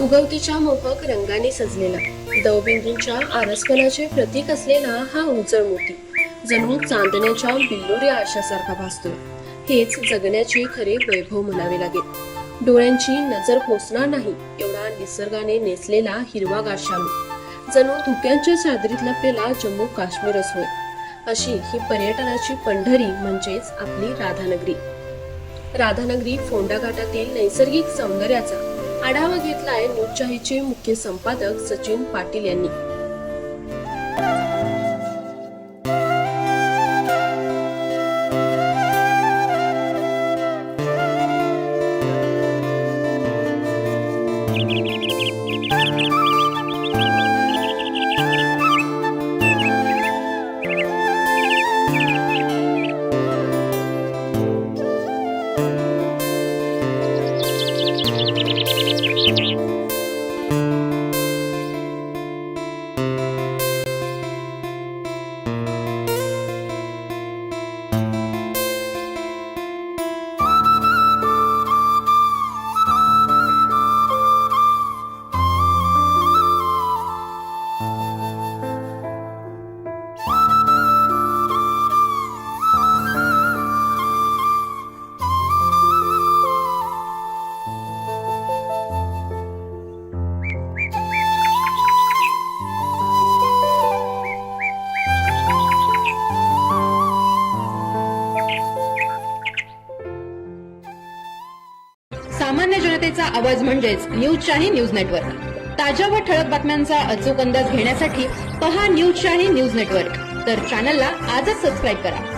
उगवतीच्या मोहक रंगाने सजलेला. दवबिंदूंच्या आरसपणाचे प्रतीक असलेला हा उजळ मोती जणू चांदण्याच्या बिल्लोऱ्या आशासारखा भासतो. हेच जगण्याचे खरे वैभव म्हणावे लागेल. डोळ्यांची नजर पोचणार नाही एवढा निसर्गाने नेसलेला हिरवा शालू जणू धुक्यांच्या चादरीत लपलेला जम्मू काश्मीरच होय अशी ही पर्यटनाची पंढरी म्हणजेच आपली राधानगरी. राधानगरी फोंडा घाटातील नैसर्गिक सौंदर्याचा आढावा घेतलाय न्यूजशाहीचे मुख्य संपादक सचिन पाटील यांनी. सामान्य जनतेचा आवाज म्हणजेच न्यूज शाही न्यूज नेटवर्क. ताज्या व ठळक बातम्यांचा अचूक अंदाज घेण्यासाठी पहा न्यूज शाही न्यूज नेटवर्क. तर चॅनलला आजच सबस्क्राईब करा.